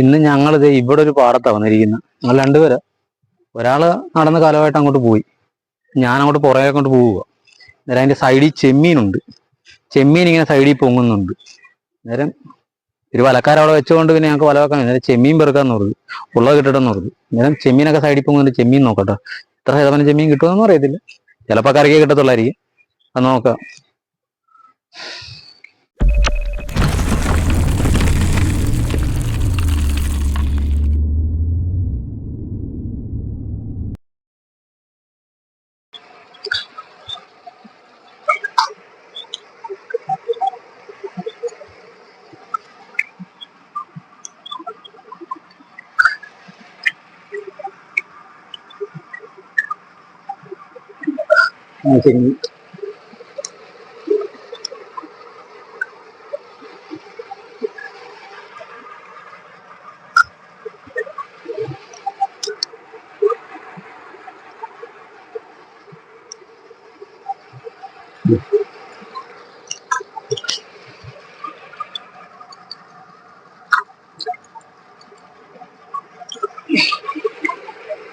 ഇന്ന് ഞങ്ങളിത് ഇവിടെ ഒരു പാടത്താണ് വന്നിരിക്കുന്നത് ഞങ്ങൾ രണ്ടുപേര് ഒരാൾ നടന്ന കാലമായിട്ട് അങ്ങോട്ട് പോയി. ഞാൻ അങ്ങോട്ട് പുറകെ കൊണ്ട് പോവുക നേരം അതിന്റെ സൈഡിൽ ചെമ്മീനുണ്ട്. ചെമ്മീൻ ഇങ്ങനെ സൈഡിൽ പൊങ്ങുന്നുണ്ട്. നേരം ഒരു വലക്കാർ അവിടെ വെച്ചുകൊണ്ട് പിന്നെ ഞങ്ങൾക്ക് വല വെക്കാൻ അന്നേരം ചെമ്മീൻ പെറുക്കാന്ന് പറഞ്ഞു. ഉള്ളത് കിട്ടട്ടെന്ന് പറഞ്ഞു. നേരം ചെമ്മീനൊക്കെ സൈഡിൽ പൊങ്ങുന്നുണ്ട്. ചെമ്മീൻ നോക്കട്ടെ. ഇത്ര ശതമാനം ചെമ്മീൻ കിട്ടുമെന്നൊന്നും അറിയത്തില്ല. ചിലപ്പോൾ കറിക്കേ കിട്ടത്തുള്ളായിരിക്കും. അത് നോക്കാം. ആ, ചെമ്മീൻ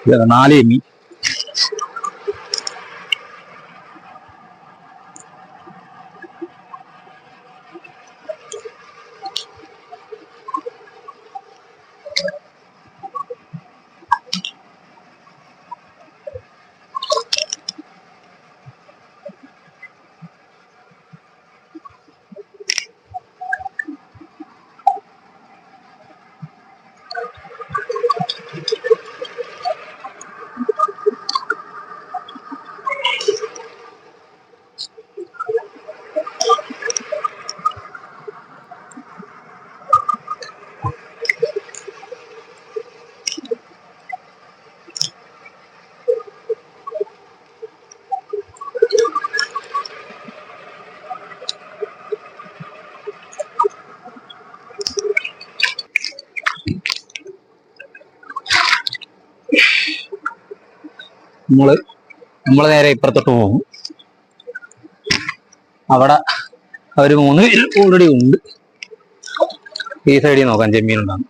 ഇതാ, നാല് നമ്മൾ നമ്മൾ നേരെ ഇപ്പുറത്തോട്ട് പോകും. അവിടെ അവർ മൂന്ന് പേര് ഓൾറെഡി ഉണ്ട്. ഈ സൈഡിൽ നോക്കാം ചെമ്മീൻ ഉണ്ടാകും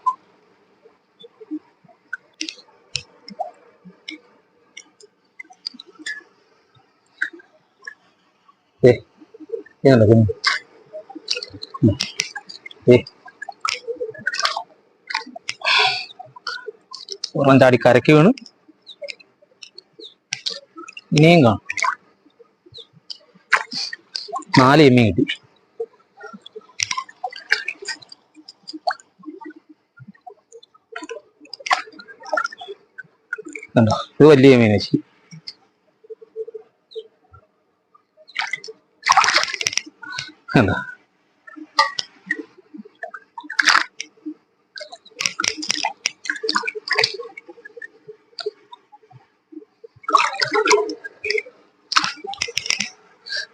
ഏ ഇതുണ്ടോ ചെമ്മീൻ ഉം. ഏ. ഒരെണ്ണം ചാടി കരക്ക് വീണ്. ഇനിയും കാണും. നാല് എമ്മി കിട്ടി. കണ്ടോ? ഇത് വലിയ വെച്ച്. കണ്ടോ?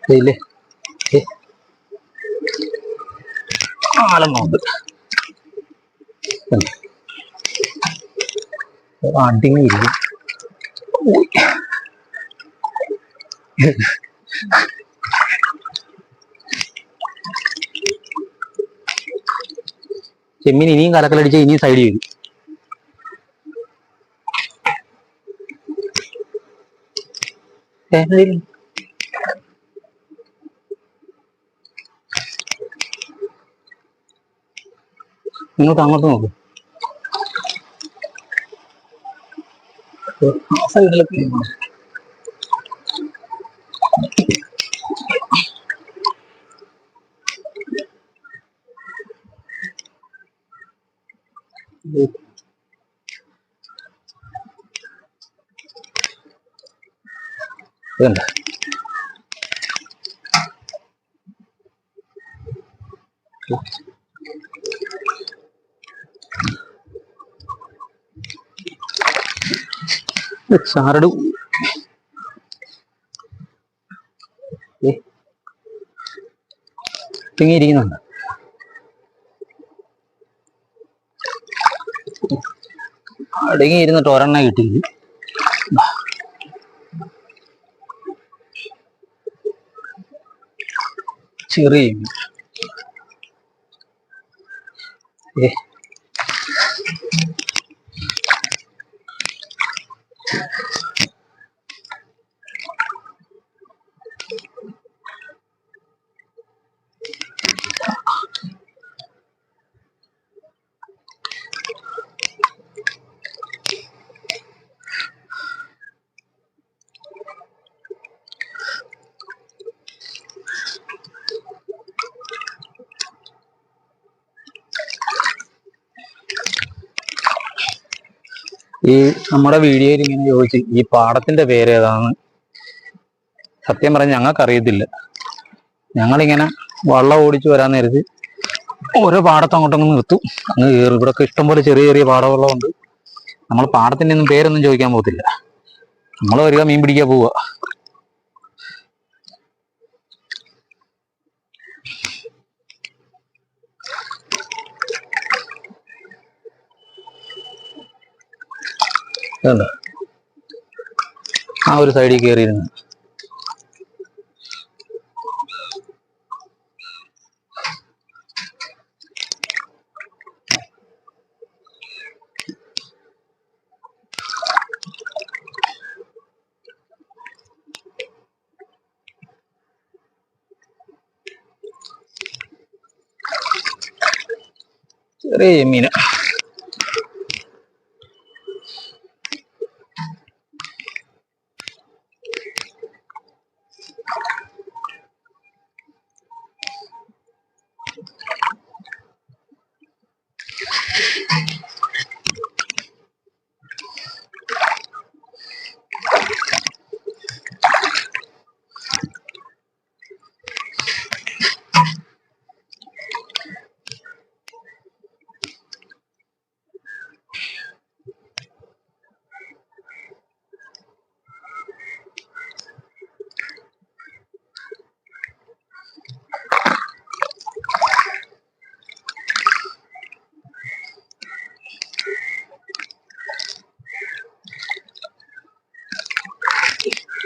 ഇല്ലേ? ഏ. ആലം നോക്ക് അടിങ്ങി ഇരിക്കും. ഓയ്. ചെമ്മീൻ ഇനിയും കലക്കലടിച്ച് ഇനിയും സൈഡ് ചെയ്തു ഏ, ഇങ്ങോട്ട് അങ്ങോട്ട് നോക്ക്. ആ സൈഡിലൊക്കെ ഇതുണ്ട് ചാരട് തിങ്ങിയിരിക്കുന്നുണ്ട് അടങ്ങി ഇരുന്നിട്ട് ഒരെണ്ണ കിട്ടി ചെറിയ. ഏ? ഈ നമ്മുടെ വീഡിയോയിൽ ഇങ്ങനെ ചോദിച്ച് ഈ പാടത്തിന്റെ പേര് ഏതാണ്? സത്യം പറഞ്ഞ് ഞങ്ങൾക്ക് അറിയത്തില്ല. ഞങ്ങളിങ്ങനെ വള്ളം ഓടിച്ചു വരാൻ നേരത്ത് ഓരോ പാടത്ത് അങ്ങോട്ടങ്ങ് നിർത്തും. അങ്ങ് കയറും. ഇവിടെ ഇഷ്ടംപോലെ ചെറിയ ചെറിയ പാടവെള്ളമുണ്ട്. നമ്മൾ പാടത്തിന്റെ ഒന്നും പേരൊന്നും ചോദിക്കാൻ പോകത്തില്ല. നമ്മൾ വരിക മീൻ പിടിക്കാൻ പോവുക ആ ഒരു സൈഡിൽ കയറിയിരുന്നു ചെറിയ Meena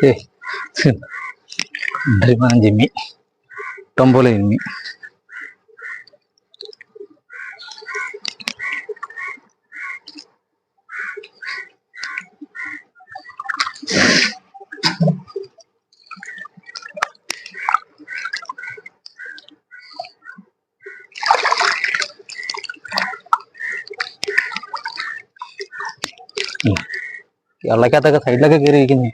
eh dari mana Jimmy tombol ini Ya, ya lagi ada ke side lagi kiri gini.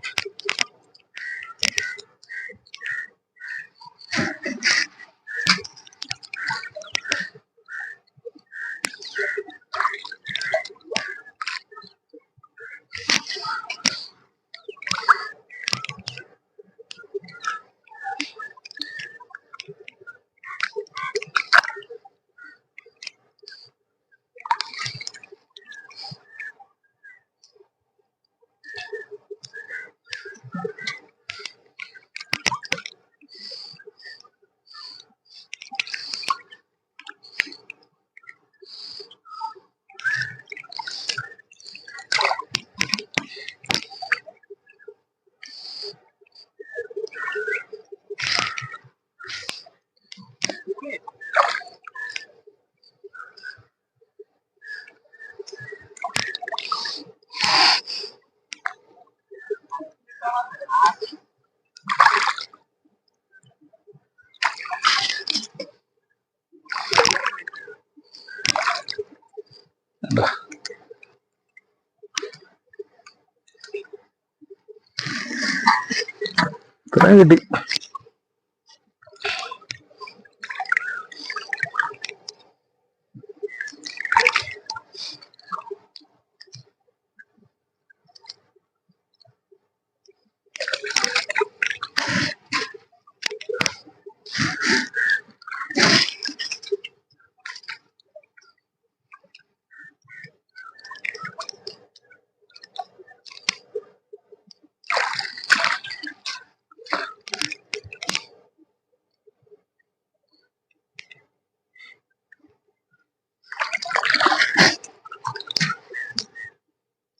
ഇത്രയും കിട്ടി.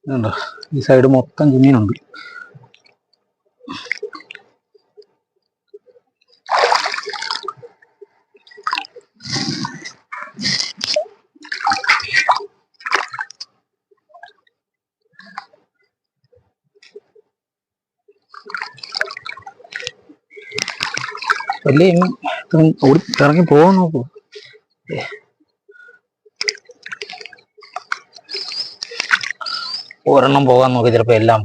കണ്ടോ ഈ സൈഡ് മൊത്തം ജിമ്മീനുണ്ട് വലിയ ഇറങ്ങി പോകാൻ നോക്കൂ. ഒരെണ്ണം പോകാൻ നോക്കി ചിലപ്പോ എല്ലാം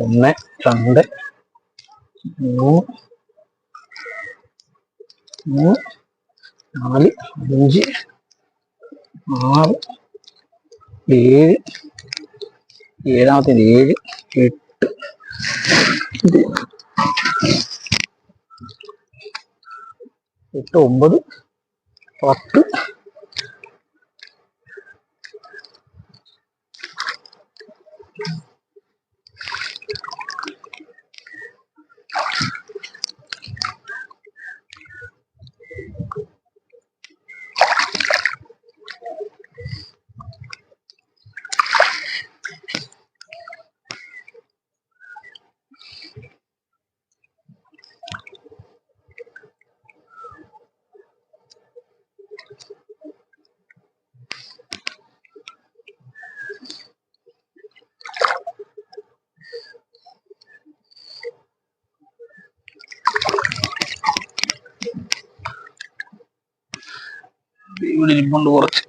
ഒന്ന് രണ്ട് മൂന്ന് നാല് അഞ്ച് ആറ് ഏഴ് ഏഴാമത്തെ ഏഴ് എട്ട് എട്ട് ഒമ്പത് പത്ത് ഇവിടെ ഇരിപ്പുണ്ട് കുറച്ച്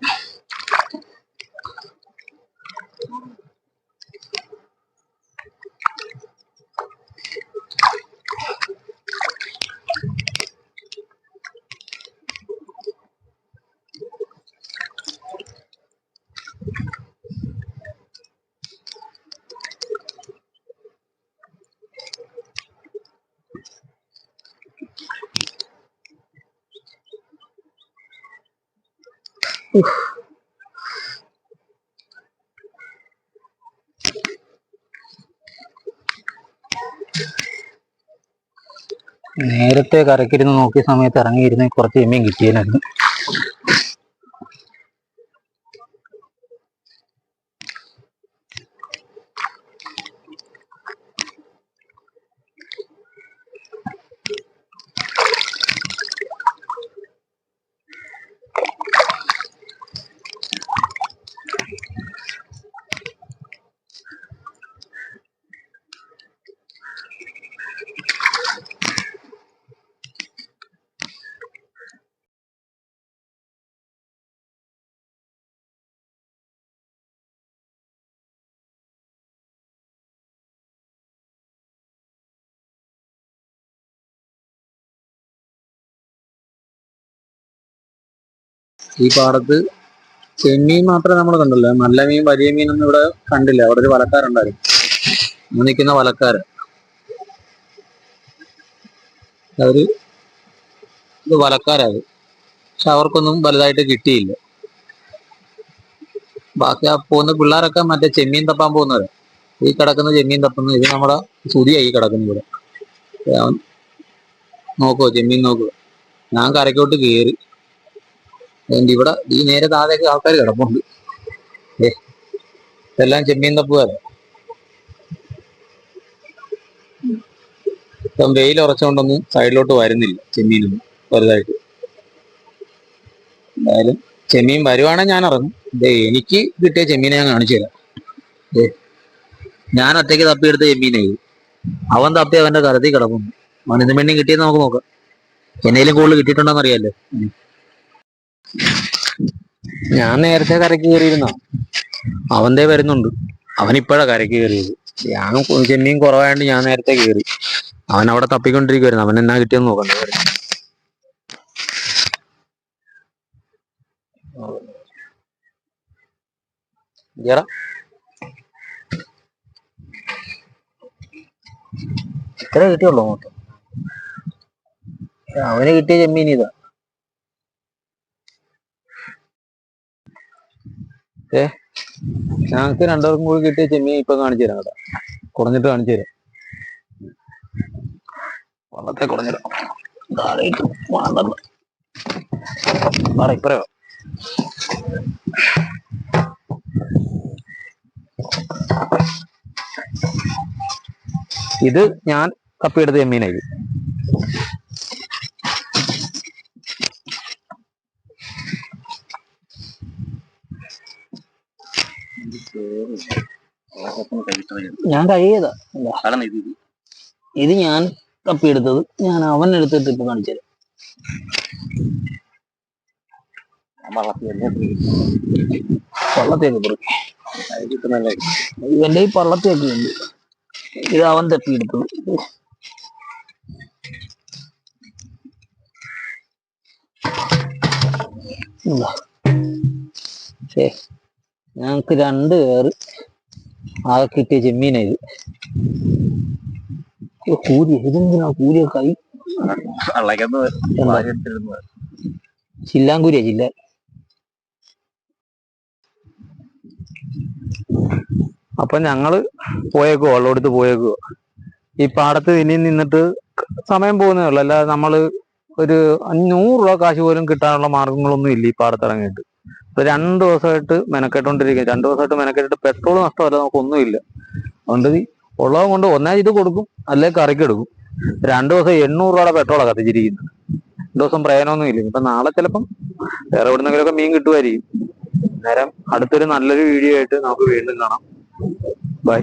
നേരത്തെ കരക്കിരുന്ന് നോക്കിയ സമയത്ത് ഇറങ്ങിയിരുന്ന കുറച്ച് എമ്മയും കിട്ടിയതിനായിരുന്നു ഈ പാടത്ത് ചെമ്മീൻ മാത്രമേ നമ്മൾ കണ്ടല്ലോ. നല്ല മീൻ വലിയ മീനൊന്നും ഇവിടെ കണ്ടില്ല. അവിടെ ഒരു വലക്കാരുണ്ടായിരുന്നു. നിൽക്കുന്ന വലക്കാര് അവർ ഇത് വലക്കാരത് പക്ഷെ അവർക്കൊന്നും വലുതായിട്ട് കിട്ടിയില്ല. ബാക്കി ആ പോകുന്ന പിള്ളേരൊക്കെ മറ്റേ ചെമ്മീൻ തപ്പാൻ പോകുന്നവരാ. ഈ കിടക്കുന്ന ചെമ്മീൻ തപ്പുന്ന ഇത് നമ്മുടെ സുതിയായി കിടക്കുന്നു ഇവിടെ. നോക്കുവോ? ചെമ്മീൻ നോക്കുക ഞാൻ കരക്കോട്ട് കയറി. അതുകൊണ്ട് ഇവിടെ ഈ നേരെ താഴേക്ക് ആൾക്കാർ കിടപ്പുണ്ട്. ഏ ഇതെല്ലാം ചെമ്മീൻ തപ്പുകാരാ. ഇപ്പം വെയിൽ ഉറച്ചുകൊണ്ടൊന്നും സൈഡിലോട്ട് വരുന്നില്ല ചെമ്മീനൊന്നും വലുതായിട്ട്. എന്തായാലും ചെമ്മീൻ വരുവാണെങ്കിൽ ഞാൻ ഇറങ്ങും. എനിക്ക് കിട്ടിയ ചെമ്മീനെ ഞാൻ കാണിച്ചു തരാം. ഏ ഞാൻ ഒറ്റയ്ക്ക് തപ്പിയെടുത്ത ചെമ്മീനെ. അവൻ തപ്പി അവന്റെ കരത്തിൽ കിടക്കുന്നു. മണിന്ന് മണ്ണി കിട്ടിയെന്ന് നമുക്ക് നോക്കാം. എന്നേലും കൂടുതൽ കിട്ടിയിട്ടുണ്ടോന്ന് അറിയാലോ. ഞാൻ നേരത്തെ കരക്ക് കയറിയിരുന്ന? ദേ വരുന്നുണ്ട്. അവൻ ഇപ്പോഴാ കരക്ക് കയറിയത്. ഞാൻ ചെമ്മീൻ കുറവായോണ്ട് ഞാൻ നേരത്തെ കയറി. അവൻ അവിടെ തപ്പിക്കൊണ്ടിരിക്കുവായിരുന്നു. അവൻ എന്നാ കിട്ടിയെന്ന് നോക്കണ്ട ഇത്ര കിട്ടിയുള്ളൂ അങ്ങോട്ട് അവന് കിട്ടിയ ചെമ്മീൻ ഇതാ. ഏ? ഞങ്ങൾക്ക് രണ്ടുപേർക്കും കൂടി കിട്ടിയ ചെമ്മീൻ ഇപ്പൊ കാണിച്ചു തരാം കേട്ടോ. കുറഞ്ഞിട്ട് കാണിച്ചു തരാം. വള്ളത്തെ കുറഞ്ഞിടാം ഇപ്പറയോ ഇത് ഞാൻ കപ്പിയെടുത്ത ചെമ്മീനായി ഞാൻ കഴിയതാ ഇത്. ഞാൻ തപ്പിയെടുത്തത് ഞാൻ അവൻ എടുത്തിട്ട് ഇപ്പൊ കാണിച്ചു തരാം. പള്ളത്തേക്ക് പൊറുക്കി ഇവന്റെ ഈ പള്ളത്തേക്ക് ഉണ്ട് ഇത് അവൻ തപ്പിയെടുത്തത് ഞങ്ങക്ക് രണ്ട് പേര് ആകെ കിട്ടിയ ചെമ്മീന ഇത്. കൂരി ഇതെന്തിനാ കൂരിയ കൈ വള്ളക്കത്ത് എന്താ? വാരിയെടുത്തിരുന്നത്. ചില്ലാങ്കൂരിയാ ചില്ല അപ്പൊ ഞങ്ങൾ പോയേക്കോ വെള്ളമെടുത്ത് പോയേക്കോ ഈ പാടത്ത് ഇനി നിന്നിട്ട് സമയം പോകുന്നേ ഉള്ളൂ. അല്ലാതെ നമ്മൾ ഒരു അഞ്ഞൂറ് രൂപ കാശ് പോലും കിട്ടാനുള്ള മാർഗങ്ങളൊന്നും ഇല്ല ഈ പാടത്ത് ഇറങ്ങിയിട്ട് ഇപ്പൊ രണ്ടു ദിവസമായിട്ട് മെനക്കെട്ടോണ്ടിരിക്കുക രണ്ടു ദിവസമായിട്ട് മെനക്കെട്ടിട്ട് പെട്രോൾ നഷ്ടമല്ല നമുക്കൊന്നും ഇല്ല അതുകൊണ്ട് ഉള്ളത് കൊണ്ട് ഒന്നേ ഇത് കൊടുക്കും അല്ലെ കറിക്ക് എടുക്കും. രണ്ടു ദിവസം എണ്ണൂറ് രൂപയുടെ പെട്രോളാണ് കത്തിച്ചിരിക്കുന്നത്. രണ്ടു ദിവസം പ്രയോജനമൊന്നും ഇല്ല. ഇപ്പൊ നാളെ ചിലപ്പം വേറെ എവിടുന്നെങ്കിലുമൊക്കെ മീൻ കിട്ടുമായിരിക്കും. നേരം അടുത്തൊരു നല്ലൊരു വീഡിയോ ആയിട്ട് നമുക്ക് വീണ്ടും കാണാം. ബൈ